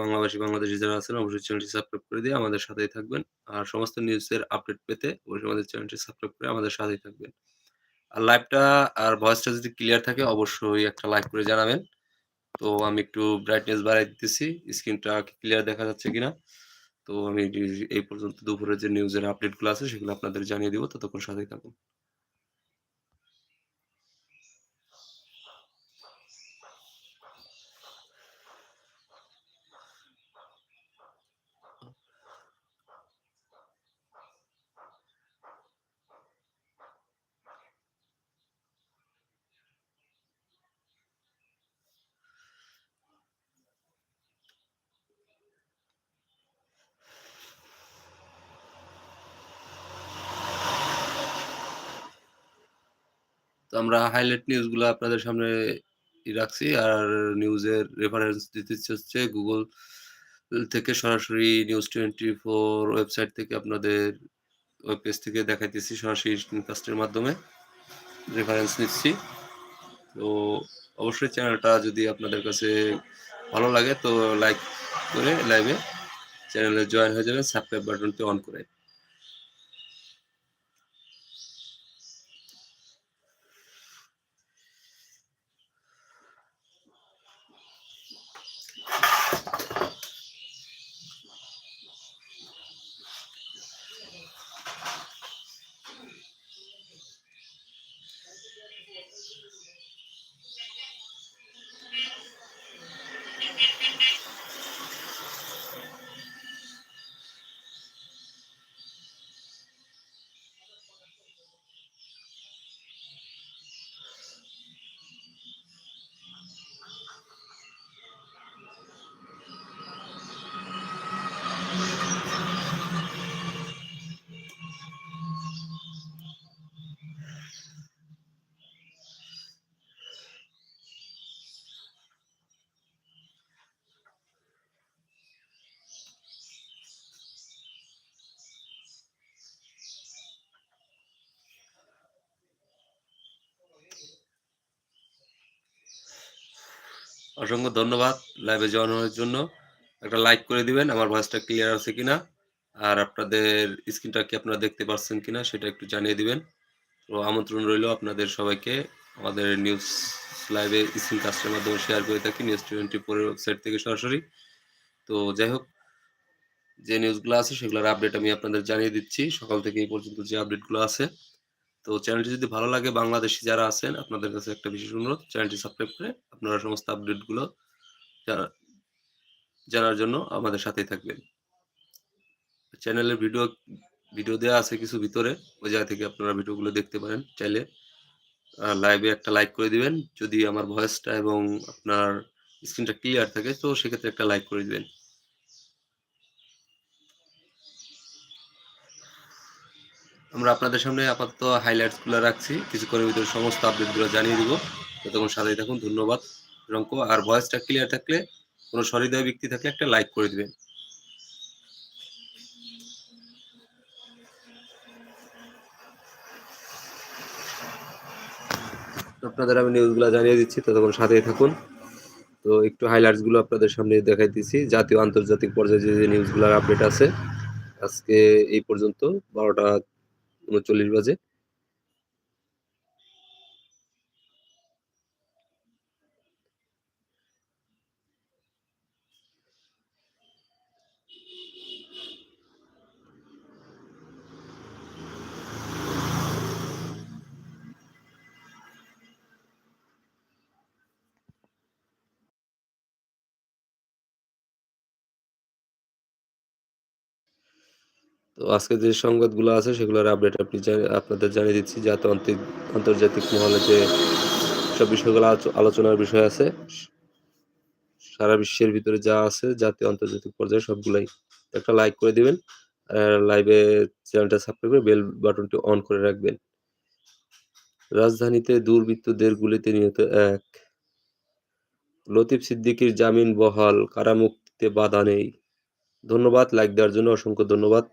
বাংলাভাষী বাংলাদেশী যারা আছেন, অবশ্যই চ্যানেলটি সাবস্ক্রাইব করে দিয়ে আমাদের সাথেই থাকবেন। আর সমস্ত নিউজের আপডেট পেতে অবশ্যই আমাদের চ্যানেলটি সাবস্ক্রাইব করে আমাদের সাথেই থাকবেন। আর লাইভটা আর ভয়েসটা যদি ক্লিয়ার থাকে, অবশ্যই একটা লাইক করে জানাবেন। তো আমি একটু ব্রাইটনেস বাড়ায় দিতেছি। স্ক্রিনটা ক্লিয়ার দেখা যাচ্ছে কিনা। তো আমি এই পর্যন্ত দুপুরের যে নিউজের আপডেটগুলো আছে, সেগুলো আপনাদের জানিয়ে দিব। ততক্ষণ সাথেই থাকুন। তো আমরা হাইলাইট নিউজগুলো আপনাদের সামনে রাখছি। আর নিউজের রেফারেন্স দিতে হচ্ছে গুগল থেকে সরাসরি নিউজ 24 ওয়েবসাইট থেকে আপনাদের ওয়েব পেজ থেকে দেখাইতেছি, সরাসরি স্ক্রিনকাস্টের মাধ্যমে রেফারেন্স নিচ্ছি। তো অবশ্যই চ্যানেলটা যদি আপনাদের কাছে ভালো লাগে তো লাইক করে লাইভে চ্যানেলে জয়েন হয়ে যাবেন সাবস্ক্রাইব বাটনটি অন করে। অসংখ্য ধন্যবাদ লাইভে জয়েন হওয়ার জন্য। একটা লাইক করে দিবেন, আমার ভয়েসটা ক্লিয়ার আছে কিনা। আর আপনাদের স্ক্রিনটা কি আপনারা দেখতে পাচ্ছেন কিনা, সেটা একটু জানিয়ে দিবেন। তো আমন্ত্রণ রইল আপনাদের সবাইকে আমাদের নিউজ লাইভে স্ক্রিনকাস্টের মাধ্যমে শেয়ার করে থাকি নিউজ 24 এর ওয়েবসাইট থেকে সরাসরি। তো যাই হোক, যে নিউজগুলো আছে সেগুলোর আপডেট আমি আপনাদের জানিয়ে দিচ্ছি। সকাল থেকে এই পর্যন্ত যে আপডেটগুলো আছে। তো চ্যানেলটি যদি ভালো লাগে বাংলাদেশি যারা আছেন, আপনাদের কাছে একটা বিশেষ অনুরোধ চ্যানেলটি সাবস্ক্রাইব করে আপনারা সমস্ত আপডেটগুলো জানা জানার জন্য আমাদের সাথেই থাকবেন। চ্যানেলের ভিডিও ভিডিও দেওয়া আছে কিছু ভিতরে। ওই জায়গা থেকে আপনারা ভিডিওগুলো দেখতে পারেন চাইলে। লাইভে একটা লাইক করে দিবেন। যদি আমার ভয়েসটা এবং আপনার স্ক্রিনটা ক্লিয়ার থাকে, তো সেক্ষেত্রে একটা লাইক করে দিবেন। আমরা আপনাদের সামনে আপাতত হাইলাইটসগুলো রাখছি। কিছুক্ষণের ভিতরে সমস্ত আপডেটগুলো জানিয়ে দিব। ততক্ষণ সাথেই থাকুন। ধন্যবাদ রঙ্ক। আর ভয়েসটা ক্লিয়ার থাকলে কোন সহৃদয় ব্যক্তি থাকলে একটা লাইক করে দিবেন। আপনাদের আমি নিউজগুলো জানিয়ে দিচ্ছি ততক্ষণ সাথেই থাকুন। তো একটু হাইলাইটসগুলো আপনাদের সামনে দেখাই দিচ্ছি জাতীয় আন্তর্জাতিক পর্যায়ে যে, নিউজগুলোর আপডেট আছে। আজকে এই পর্যন্ত ১২টা ৩৯ বাজে। তো আজকে যে সংবাদগুলো আছে, সেগুলোর আপডেট আপনি আপনাদের জানিয়ে দিচ্ছি যাতে আন্তর্জাতিক মহলে যে সব বিষয়গুলো আলোচনার বিষয় আছে, সারা বিশ্বের ভিতরে যা আছে, জাতীয় আন্তর্জাতিক পর্যায়ে সবগুলাই একটা লাইক করে দিবেন। আর লাইভে চ্যানেলটা সাবস্ক্রাইব করে বেল বাটনটি অন করে রাখবেন। রাজধানীতে দুর্বৃত্তদের গুলিতে নিহত এক। লতিফ সিদ্দিকির জামিন বহাল, কারামুক্তিতে বাধা নেই। ধন্যবাদ লাইক দেওয়ার জন্য অসংখ্য ধন্যবাদ।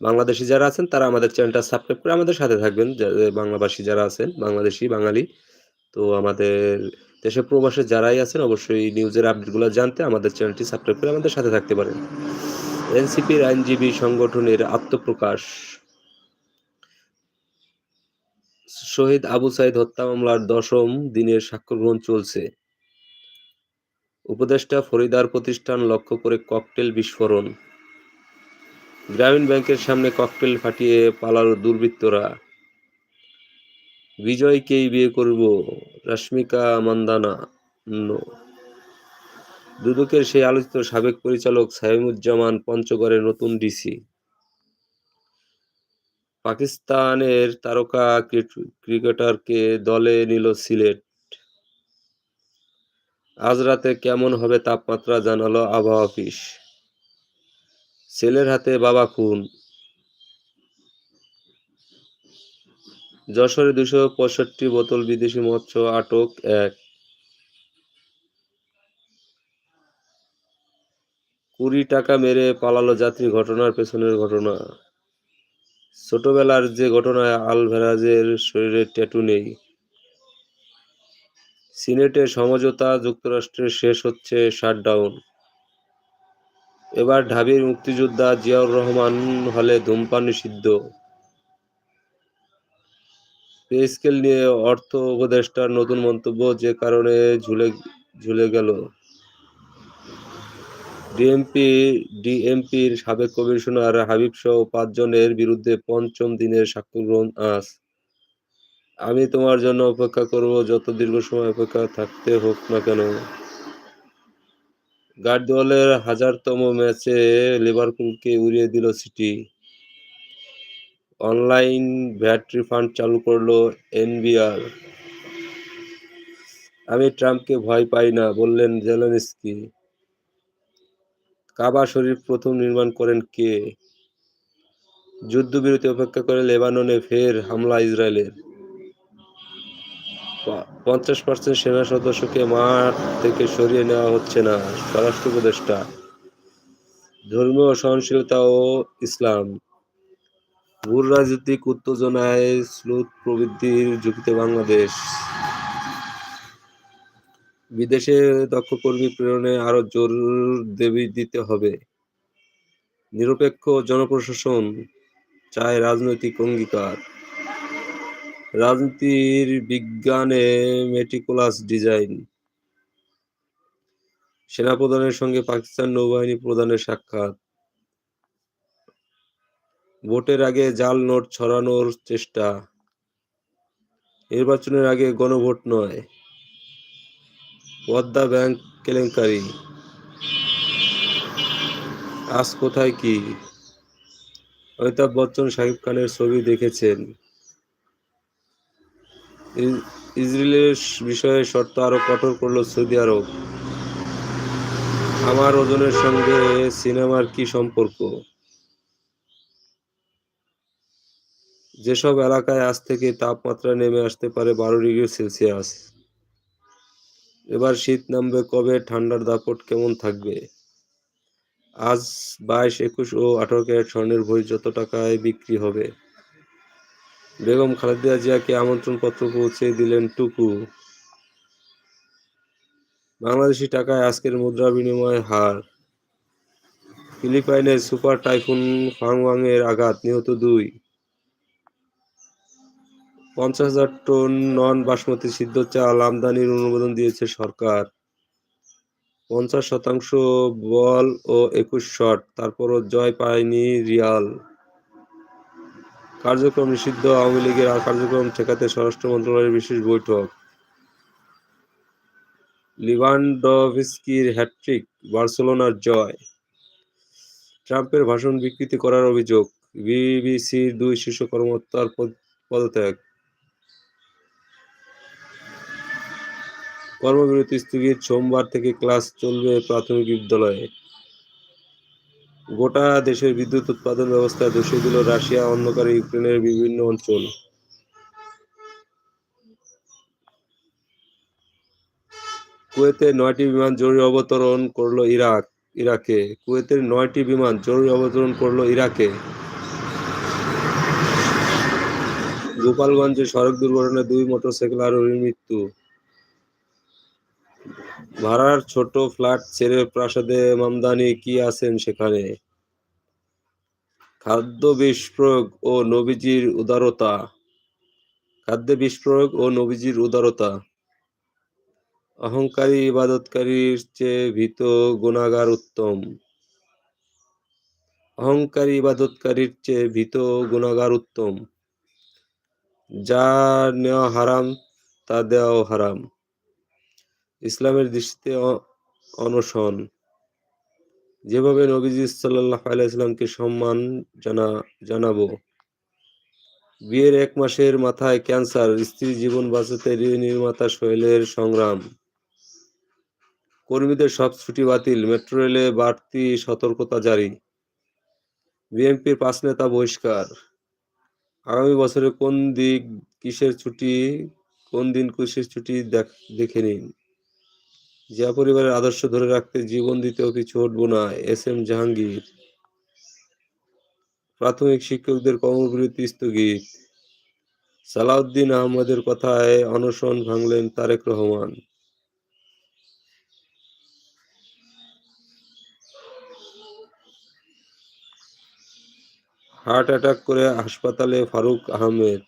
বাংলাদেশি যারা আছেন, তারা আমাদের চ্যানেলটা সাবস্ক্রাইব করে আমাদের সাথে থাকবেন। বাংলাভাষী যারা আছেন, বাংলাদেশি, বাঙালি, তো আমাদের দেশে প্রবাসে যারাই আছেন, অবশ্যই নিউজের আপডেটগুলো জানতে আমাদের চ্যানেলটি সাবস্ক্রাইব করে আমাদের সাথে থাকতে পারেন। এনসিপির আইনজীবী সংগঠনের আত্মপ্রকাশ। শহীদ আবু সাইদ হত্যা মামলার দশম দিনের সাক্ষ্য গ্রহণ চলছে। উপদেষ্টা ফরিদার প্রতিষ্ঠান লক্ষ্য করে ককটেল বিস্ফোরণ। গ্রামীণ ব্যাংকের সামনে ককটেল ফাটিয়ে পালালো দুর্বৃত্তরা। বিজয়কেই বিয়ে করব, রশ্মিকা মান্দানা। দুদকের সেই আলোচিত সাবেক পরিচালক সাইমুজ্জামান পঞ্চগড়ের নতুন ডিসি। পাকিস্তানের তারকা ক্রিকেটারকে দলে নিল সিলেট। আজ রাতে কেমন হবে তাপমাত্রা জানালো আবহাওয়া অফিস। ছেলের হাতে বাবা খুন। যশোরে দুশো পঁয়ষট্টি বোতল বিদেশি মৎস্য আটক এক। কুড়ি টাকা মেরে পালালো যাত্রী, ঘটনার পেছনের ঘটনা। ছোটবেলার যে ঘটনায় আলভেরাজের শরীরে ট্যাটু নেই। সিনেটে সমঝোতা, যুক্তরাষ্ট্রের শেষ হচ্ছে শাটডাউন এবার ঢাবির মুক্তিযোদ্ধা জিয়াউর রহমান হলে ধূমপান নিষিদ্ধ। পে স্কেল নিয়ে অর্থ উপদেষ্টার নতুন মন্তব্য যে কারণে ঝুলে ঝুলে গেল। ডিএমপি, ডিএমপির সাবেক কমিশনার হাবিব সহ পাঁচজনের বিরুদ্ধে পঞ্চম দিনের সাক্ষ্য গ্রহণ আজ। আমি তোমার জন্য অপেক্ষা করব, যত দীর্ঘ সময় অপেক্ষা থাকতে হোক না কেন। গার্দিওলের হাজারতম ম্যাচে লিভারপুলকে উড়িয়ে দিল সিটি। অনলাইন ভ্যাট রিফান্ড চালু করল এনবিআর। আমি ট্রাম্পকে ভয় পাই না, বললেন জেলেনস্কি। কাবা শরীফ প্রথম নির্মাণ করেন কে? যুদ্ধবিরতি অপেক্ষা করে লেবাননে ফের হামলা ইসরায়েলের। পঞ্চাশ পার্সেন্ট সেনা সদস্যকে মাঠ থেকে সরিয়ে নেওয়া হচ্ছে না স্বরাষ্ট্র উপদেষ্টা। ধর্মীয় সহনশীলতা ও ইসলাম। ভূ রাজনৈতিক উত্তেজনায় স্রোত প্রবৃদ্ধির ঝুঁকিতে বাংলাদেশ। বিদেশে দক্ষ কর্মী প্রেরণে আরও জোর দেবী দিতে হবে। নিরপেক্ষ জনপ্রশাসন চায় রাজনৈতিক অঙ্গীকার। রাজনীতির বিজ্ঞানে মেটিকুলাস ডিজাইন সেনাপ্রধানের সঙ্গে পাকিস্তান নৌবাহিনী প্রধানের সাক্ষাৎ। ভোটের আগে জাল নোট ছড়ানোর চেষ্টা। নির্বাচনের আগে গণভোট নয়। পদ্মা ব্যাংক কেলেঙ্কারি। আজ কোথায় কি? অমিতাভ বচ্চন, শাকিব খানের ছবি দেখেছেন। ইসরায়েলের বিষয়ে শর্ত আরও কঠোর করল সৌদি আরব। আমার ওজনের সঙ্গে সিনেমার কি সম্পর্ক? যেসব এলাকায় আজ থেকে তাপমাত্রা নেমে আসতে পারে বারো ডিগ্রি সেলসিয়াস। এবার শীত নামবে কবে? ঠান্ডার দাপট কেমন থাকবে? আজ বাইশ, একুশ ও আঠারো ক্যারেট স্বর্ণের ভরি যত টাকায় বিক্রি হবে। বেগম খালেদা জিয়াকে আমন্ত্রণপত্র পৌঁছে দিলেন টুকু। বাংলাদেশি টাকায় আজকের মুদ্রা বিনিময় হার। ফিলিপাইনের সুপার টাইফুন ফাংওয়াং এর আঘাত, নিহত দুই। পঞ্চাশ হাজার টন নন বাসমতি সিদ্ধ চাল আমদানির অনুমোদন দিয়েছে সরকার। পঞ্চাশ শতাংশ বল ও একুশ শট, তারপরও জয় পায়নি রিয়াল। কার্যক্রম নিষিদ্ধ, আওয়ামী লীগের কার্যক্রম ঠেকাতে স্বরাষ্ট্র মন্ত্রণালয়ের বিশেষ বৈঠক। লিভানডভিস্কির হ্যাট্রিক বার্সেলোনার জয়। ট্রাম্পের ভাষণ বিকৃতি করার অভিযোগ, বিবিসির দুই শীর্ষ কর্মকর্তার পদ- পদত্যাগ। কর্মবিরতি স্থগিত, সোমবার থেকে ক্লাস চলবে প্রাথমিক বিদ্যালয়ে। গোটা দেশের বিদ্যুৎ উৎপাদন ব্যবস্থা দোষী দিল রাশিয়া, অন্ধকারে ইউক্রেনের বিভিন্ন অঞ্চল। কুয়েতে নয়টি বিমান জরুরি অবতরণ করল ইরাক, ইরাকে। কুয়েতের নয়টি বিমান জরুরি অবতরণ করল ইরাকে। গোপালগঞ্জে সড়ক দুর্ঘটনায় দুই মোটরসাইকেল আরোহীর মৃত্যু। ভাড়ার ছোট ফ্ল্যাট ছেড়ে প্রাসাদে মামদানি কি আছেন সেখানে? খাদ্য প্রয়োগ ও নবীজির উদারতা। খাদ্যে প্রয়োগ ও নবীজির উদারতা। অহংকারী ইবাদতকারীর চেয়ে ভীত গুণাগার উত্তম। অহংকারী ইবাদতকারীর চেয়ে ভীত গুণাগার উত্তম। যা নেওয়া হারাম, তা দেওয়াও হারাম। ইসলামের দৃষ্টিতে অনশন। যেভাবে নবীজি সাল্লাহ আলাইসলামকে সম্মান জানা, জানাব। বিয়ের এক মাসের মাথায় ক্যান্সার, স্ত্রী জীবন বাঁচাতে নির্মাতা শৈলের সংগ্রাম। কর্মীদের সব ছুটি বাতিল, মেট্রো রেলে বাড়তি সতর্কতা জারি। বিএনপির পাঁচ নেতা বহিষ্কার। আগামী বছরে কোন দিক কিসের ছুটি, কোন দিন কিসের ছুটি দেখে নিন। জিয়া পরিবারের আদর্শ ধরে রাখতে জীবন দিতেও পিছু হটব না, এস এম জাহাঙ্গীর। প্রাথমিক শিক্ষকদের কর্মবিরতি স্থগিত। সালাউদ্দিন আহমদের কথায় অনশন ভাঙলেন তারেক রহমান। হার্ট অ্যাটাক করে হাসপাতালে ফারুক আহমেদ।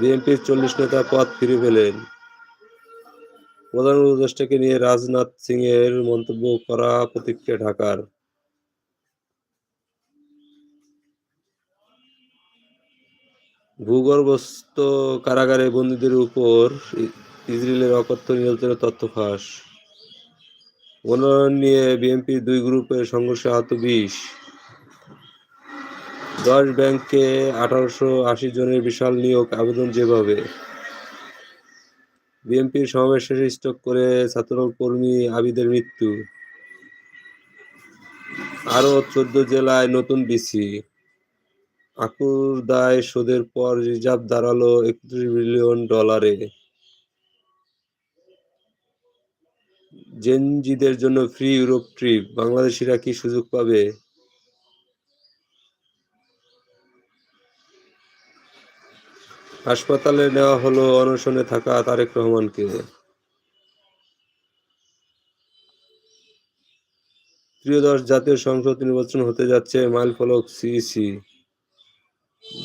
বিএনপির চল্লিশ নেতা পদ ফিরে পেলেন। প্রধান উপদেষ্টাকে নিয়ে রাজনাথ সিং এর মন্তব্য করা প্রতিক্রিয়া ঢাকার। ভূগর্ভস্থ কারাগারে বন্দীদের উপর ইসরায়েলের অকথ্য নিয়ন্ত্রণের তথ্য ফাঁস। মনোনয়ন নিয়ে বিএনপি দুই গ্রুপের সংঘর্ষে আহত বিশ। দশ ব্যাংকে আঠারোশো আশি জনের বিশাল নিয়োগ, আবেদন যেভাবে। বিএনপির সমাবেশ শেষে স্টক করে ছাত্রদল কর্মী আবিদের মৃত্যু। আরও চোদ্দ জেলায় নতুন বিসি। আকুর দায় শোধের পর রিজার্ভ দাঁড়াল একত্রিশ বিলিয়ন ডলারে। জেনজিদের জন্য ফ্রি ইউরোপ ট্রিপ, বাংলাদেশিরা কি সুযোগ পাবে? হাসপাতালে নেওয়া হলো, অনশনে থাকা তারেক রহমানকে। ত্রিয়দশ জাতীয় সংসদ নির্বাচন হতে যাচ্ছে মাইলফলক সিইসি।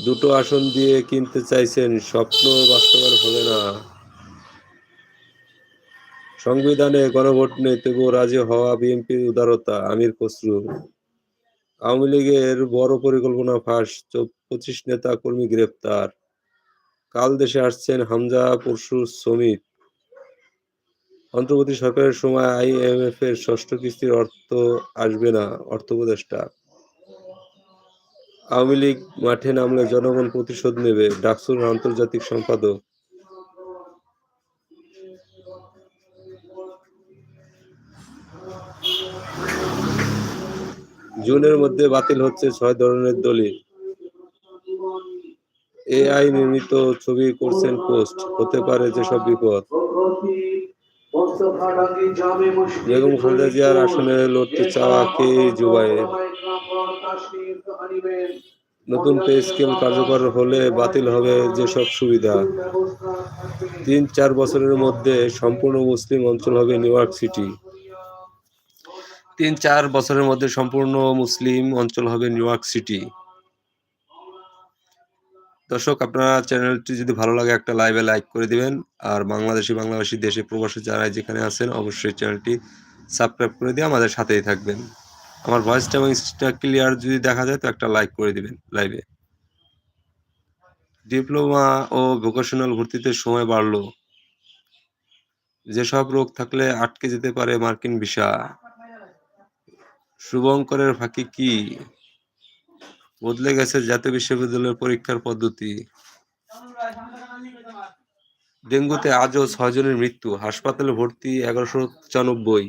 দুটো আসন দিয়ে কিনতে চাইছেন, স্বপ্ন বাস্তবায়ন হবে না। সংবিধানে গণভোট নেই, তবুও রাজি হওয়া বিএনপির উদারতা, আমির খসরু। আওয়ামী লীগের বড় পরিকল্পনা ফাঁস পঁচিশ নেতা কর্মী গ্রেপ্তার। কাল দেশে আসছেন হামজা পরশু শ্রমিক অন্তর্বর্তী সরকারের সময় আইএমএফ এর ষষ্ঠ কিস্তির অর্থ আসবে না, অর্থ উপদেষ্টা। আওয়ামী লীগ মাঠে নামলে জনগণ প্রতিশোধ নেবে, ডাকসুর আন্তর্জাতিক সম্পাদক। জুনের মধ্যে বাতিল হচ্ছে ছয় ধরনের দলিল। এআই নির্মিত ছবি করছেন পোস্ট। হতে পারে যেসব বিপদ। বেগম খালেদা জিয়ার আসনে লড়তে চাওয়া কে জুবাইর নতুন পে স্কেল কার্যকর হলে বাতিল হবে যেসব সুবিধা। তিন চার বছরের মধ্যে সম্পূর্ণ মুসলিম অঞ্চল হবে নিউ ইয়র্ক সিটি। তিন চার বছরের মধ্যে সম্পূর্ণ মুসলিম অঞ্চল হবে নিউ ইয়র্ক সিটি। দর্শক, আপনারা চ্যানেলটি যদি ভালো লাগে একটা লাইভে লাইক করে দিবেন। আর বাংলাদেশি বাংলাদেশি দেশে প্রবাসী যারা যেখানে আছেন, অবশ্যই চ্যানেলটি সাবস্ক্রাইব করে দিয়ে আমাদের সাথেই থাকবেন। আমার ভয়েসটা এবং ক্লিয়ার যদি দেখা যায়, তো একটা লাইক করে দিবেন লাইভে ডিপ্লোমা ও ভোকেশনাল ভর্তিতে সময় বাড়লো। যেসব রোগ থাকলে আটকে যেতে পারে মার্কিন ভিসা। শুভঙ্করের ফাঁকি কি? বদলে গেছে জাতীয় বিশ্ববিদ্যালয়ের পরীক্ষার পদ্ধতি। ডেঙ্গুতে আজও ছয়জনের মৃত্যু, হাসপাতালে ভর্তি এগারোশো পঁচানব্বই।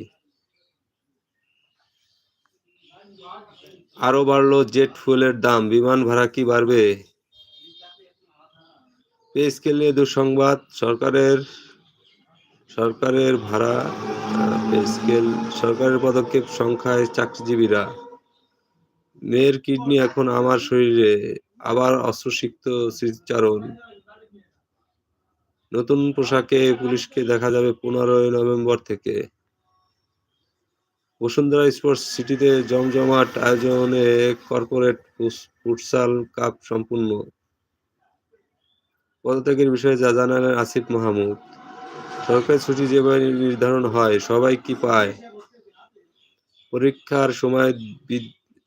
আরও বাড়লো জেট ফুয়েলের দাম, বিমান ভাড়া কি বাড়বে? পে স্কেল নিয়ে দুঃসংবাদ, সরকারের সরকারের ভাড়া পে স্কেল, সরকারের পদক্ষেপ সংখ্যায় চাকরিজীবীরা। মেয়ের কিডনি এখন আমার শরীরে আবার অস্ত্রসিক্ত স্মৃতিচারণ। নতুন পোশাকে পুলিশকে দেখা যাবে পনেরোই নভেম্বর থেকে। বসুন্ধরা স্পোর্টস সিটিতে জমজমাট আয়োজনে কর্পোরেট ফুটসাল কাপ সম্পূর্ণ। পদত্যাগের বিষয়ে যা জানালেন আসিফ মাহমুদ। সরকারি ছুটি যেভাবে নির্ধারণ হয়, সবাই কি পায়? পরীক্ষার সময়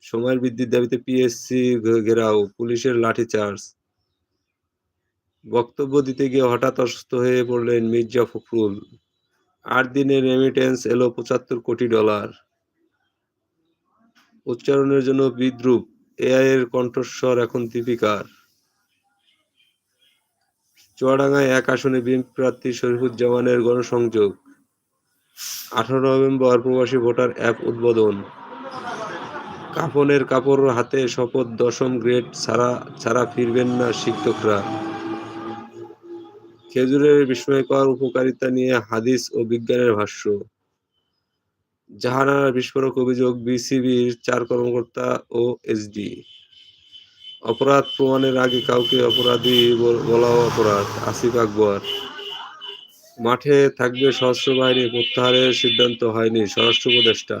সময়ের বৃদ্ধির দাবিতে পিএসসি ঘেরাও, পুলিশের লাঠিচার্জ। বক্তব্য দিতে গিয়ে হঠাৎ অসুস্থ হয়ে পড়লেন মির্জা ফখরুল। আট দিনের রেমিটেন্স এলো পঁচাত্তর কোটি ডলার। উচ্চারণের জন্য বিদ্রুপ এআই এর কণ্ঠস্বর এখন দীপিকার চুয়াডাঙ্গায় এক আসনে বিএনপি প্রার্থী শরীফুজ্জামানের গণসংযোগ। আঠারো নভেম্বর প্রবাসী ভোটার অ্যাপ উদ্বোধন। কাফনের কাপড় হাতে শপথ দশম গ্রেড ছাড়া ছাড়া ফিরবেন না শিক্ষকরা। খেজুরের বিস্ময়কর উপকারিতা নিয়ে হাদিস ও বিজ্ঞানের ভাষ্য। জাহানারা বিস্ফোরক অভিযোগ, বিসিবির চার কর্মকর্তা ও এসডি। অপরাধ প্রমাণের আগে কাউকে অপরাধী বলাও অপরাধ, আসিফ আকবর। মাঠে থাকবে সশস্ত্র বাহিনী, প্রত্যাহারের সিদ্ধান্ত হয়নি স্বরাষ্ট্র উপদেষ্টা।